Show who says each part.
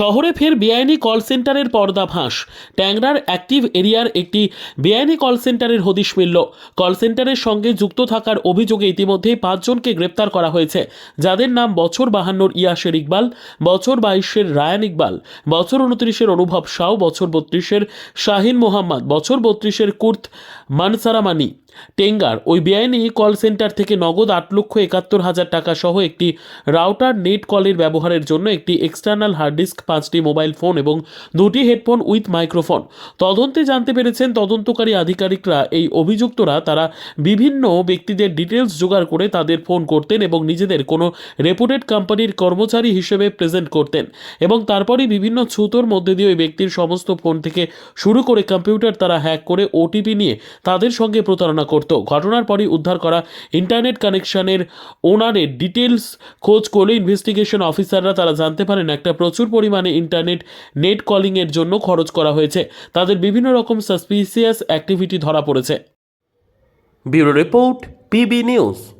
Speaker 1: শহরে ফের বেআইনি কল সেন্টারের পর্দাফাঁস ট্যাংরার অ্যাক্টিভ এরিয়ার একটি বেআইনি কল সেন্টারের হদিশ মিলল। কল সেন্টারের সঙ্গে যুক্ত থাকার অভিযোগে ইতিমধ্যেই পাঁচজনকে গ্রেপ্তার করা হয়েছে। যাদের নাম বছর বাহান্নর ইয়াসের ইকবাল, বছর বাইশের রায়ান ইকবাল, বছর উনত্রিশের অনুভব সাউ, বছর বত্রিশের শাহিন মোহাম্মদ, বছর বত্রিশের কুর্ত মানসারামানি। টেঙ্গার, ওই বেআইনি কল সেন্টার থেকে নগদ আট লক্ষ একাত্তর হাজার টাকা সহ একটি রাউটার নেট কলের ব্যবহারের জন্য একটি এক্সটার্নাল হার্ড ডিস্ক পাঁচটি মোবাইল ফোন এবং দুটি হেডফোন উইথ মাইক্রোফোন তদন্তে জানতে পেরেছেন তদন্তকারী আধিকারিকরা, এই অভিযুক্তরা তারা বিভিন্ন ব্যক্তিদের ডিটেলস জোগাড় করে তাদের ফোন করতেন এবং নিজেদের কোনো রেপুটেড কোম্পানির কর্মচারী হিসেবে প্রেজেন্ট করতেন এবং তারপরেই বিভিন্ন ছুতোর মধ্যে দিয়ে ওই ব্যক্তির সমস্ত ফোন থেকে শুরু করে কম্পিউটার তারা হ্যাক করে ওটিপি নিয়ে তাদের সঙ্গে প্রতারণা করত। ঘটনার পরই উদ্ধার করা ইন্টারনেট কানেকশনের ওনারের ডিটেলস খোঁজ করলে ইনভেস্টিগেশন অফিসাররা তারা জানতে পারেন একটা প্রচুর পরিমাণে ইন্টারনেট নেট কলিংয়ের জন্য খরচ করা হয়েছে। তাদের বিভিন্ন রকম সাসপিসিয়াস অ্যাক্টিভিটি ধরা পড়েছে। Bureau report, PB news.